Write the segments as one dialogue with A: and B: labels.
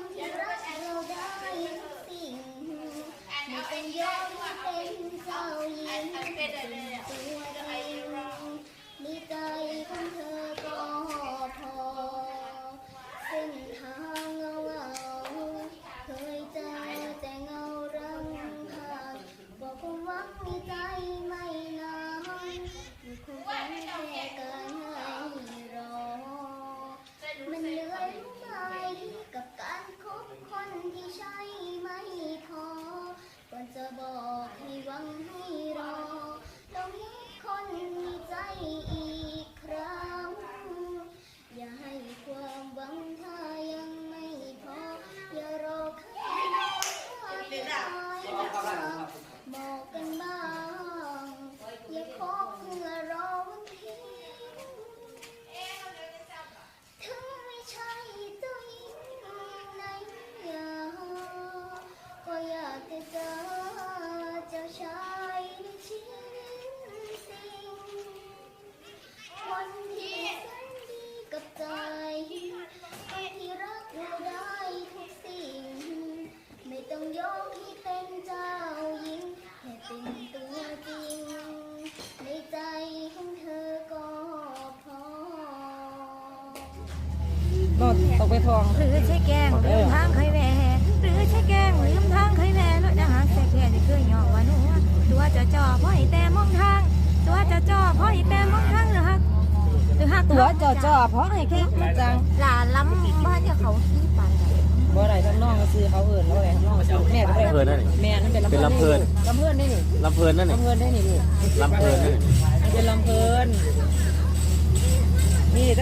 A: มที่รักเราได้สิ่งไม่เป็นยอมเป็นเขายิงตัวเองมีใจของเธอก็พอเส้นทางเงาเคยเจอแต่เงารังพาบอกความหวังมีใจไม่นาน
B: โนดตกไปทอง
C: หรือใช่แกล้งลืมทางเคยแหวหรือใช่แกล้งลืมทางเคยแหวรถนะฮะแค่แค่ที่เคยหยอกว่าหนูตัวจะจ่อเพราะไอ้แต่มองทาง ตัวจะจ่อเพราะไอ้แต่มองทางหรือฮักหรือฮัก
B: ตัวจ่อจ่อๆเพราะให้แค่มาจัง
C: หลาล้ำบ้านจะเขาขี้ปานใด
B: บ่ได้ทำน้องก็ซื้อเขาเอิ้นแล้วอะไรทำน้องก็ซื้อแม่ก็
D: ลำเพลินนั่นนี่
B: แม่นั่นเป็น
D: เป็นลำเพลิน
B: ลำเพลินได้นี่
D: ลำเพลินนั่นนี่
B: ลำเพลินได้นี่ลูก
D: ลำเพลินนั่นนี่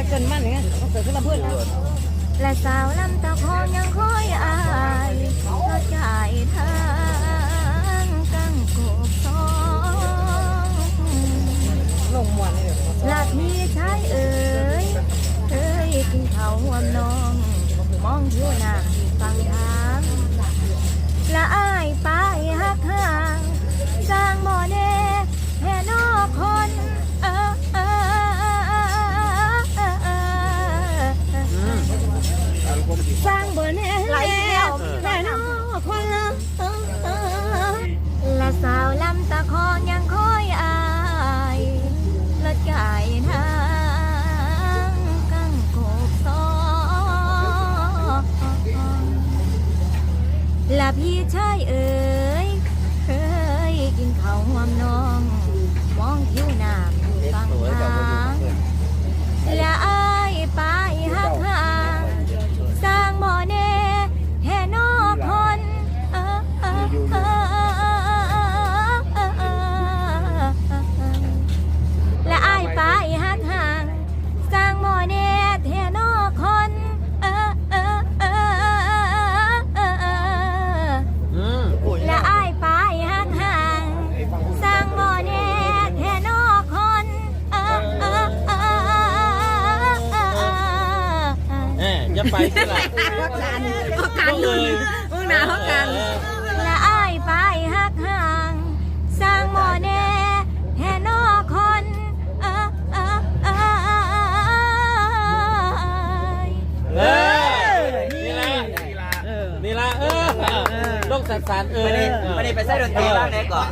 B: เกินมันอย่างเงี้ยต้องเกิดขึ้นลำเพลินน
C: และสาวลำตะคองยังคอยอายก็จ่ายทางกังกบสอง
B: ลงมวนนี่เด้อ
C: ลาพี่ชายเอ๋ยเอ้ยกินข้าห่วมน้อง มองเที่หน้าฟังทางละอายไปหักหา ละพี่ชายเอ๋ยเคยกินข้าวหวมน้อง มองผิวน้ำอยู่ฟังทางและอา แห
D: ม
C: อย่า
D: ไปสิล่ะ
B: พักกัน
D: ก็เลย
B: มึงหนาพักกัน
D: เออ
C: และอายไปหักห่าง สร้างบ่อแน่แค่นอกคนเออเออเออ
D: เออนี่ละ
B: เออ
D: นี่ละเออโลกสันสานเออ
E: ไม่ได้
D: เออ
E: ไม่ได้ไปใส่ดนตรีบ้างไหนก่อน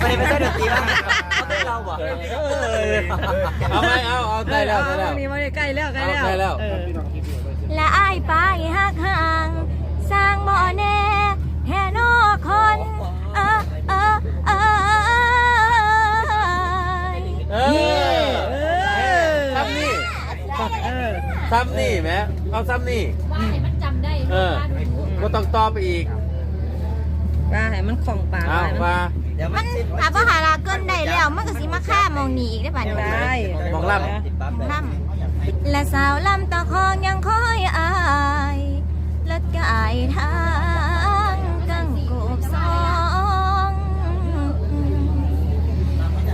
E: ไม่ได้ไปใส่ดนตรีบ้างไหน เขาได้เราบ่
D: เออเอาไหมเอาเอาได้แล้วได้แล้ว
B: มีมาใกล้แล้วใกล้แล้ว
D: เอาใกล้แล้ว
B: เออ
C: และอายไปหักห่าง สร้างบ่อแน่แค่นอกคนเออเออเออ
D: เออ
B: เออ
D: ซ้ำนี่
B: เออ
D: ซ้ำนี่แหมเอาซ้ำนี่
C: ว่าให้มันจำได้
D: เออก็ต้องต่อไปอีก
B: ว่าให้ มันของปาก
D: เอา
B: ไว้มัน
D: มา
E: เดี๋ยว
C: มั
E: มันนสิ
C: ถ้าบ่หาลาเกินได้แล้ว มันก็สิมาฆ่ามองหนีอีกได้ป่ะเนี่ย
B: ได้
D: มองล่ำ
E: ติดปั๊บเลย
C: ล่ำและสาวลำตะคองยังคอยอายลัดกายทางกังกบสอง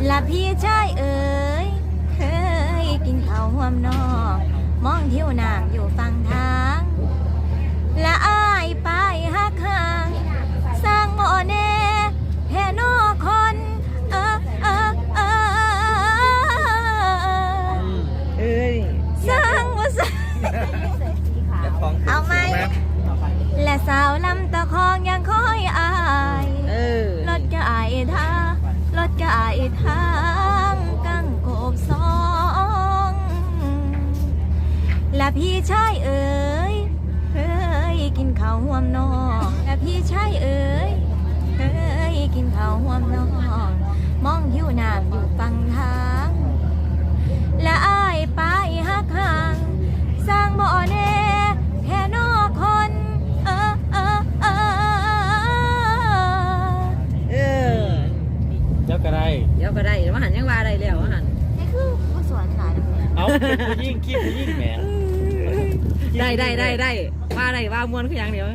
C: และพี่ชายเอ๋ยเคยกินข้าวห่วมนอก มองเที่ยวน้ำอยู่ฝั่ง เอาไหมและสาวลำตะคองยังคอย
D: อา
B: ย
C: รถก็อายท่า
E: รถก็อา
C: ยทางกังโกบ
B: สอ
C: งและพี่ชายเอ๋ยเฮ้ยกินข้าวห่วมนองและพี่ชายเอ๋ยเฮ้ยกินข้าวห่วมนอง มองหิวน้ำอยู่ฟังทาง
B: หันยังว่าได้แล้วว่าหัน
C: นี่คือผู้สอนหลายเลย
D: เอาเป็นผู้ยิ่งขี้ผู้ยิ่งแหม
B: ได้ได้ได้ได้ว่าได้ว่ามวนคืออย่างเดียว